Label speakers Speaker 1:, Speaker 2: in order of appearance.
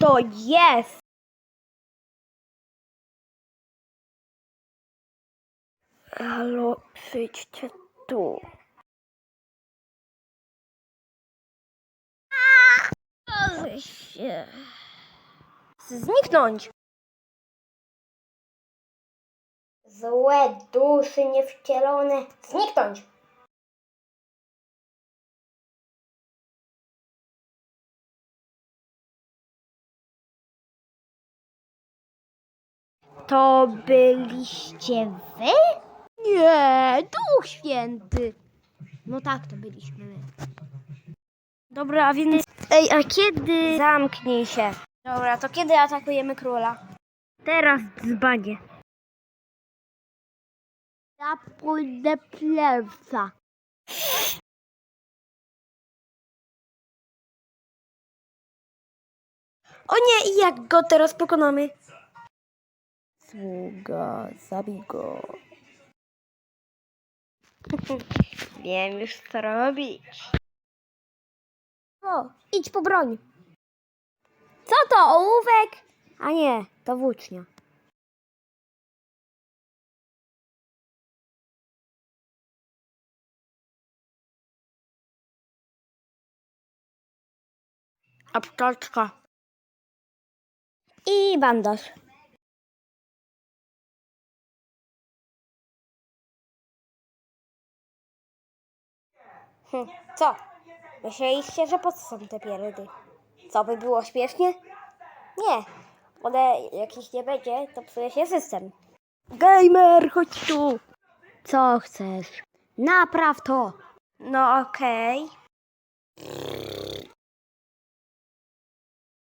Speaker 1: To jest! Halo, przyjdźcie tu. Zniknąć! Złe duszy niewcielone. Zniknąć! To byliście wy? Nie, Duch Święty. No tak, to byliśmy my. Dobra, a więc... Ej, a kiedy... Zamknij się. Dobra, to kiedy atakujemy króla? Teraz, dzbanie. Ja pójdę pierwsza. O nie, i jak go teraz pokonamy? Sługa, zabij go. Wiem już co robić. O, idź po broń. Co to, ołówek? A nie, to włócznia. Apteczka. I bandaż. Hm, co? Myśleliście, że po co są te pierdy? Co by było śmiesznie? Nie. One jak ich nie będzie, to psuje się system. Gamer, chodź tu. Co chcesz? Napraw to. No okej.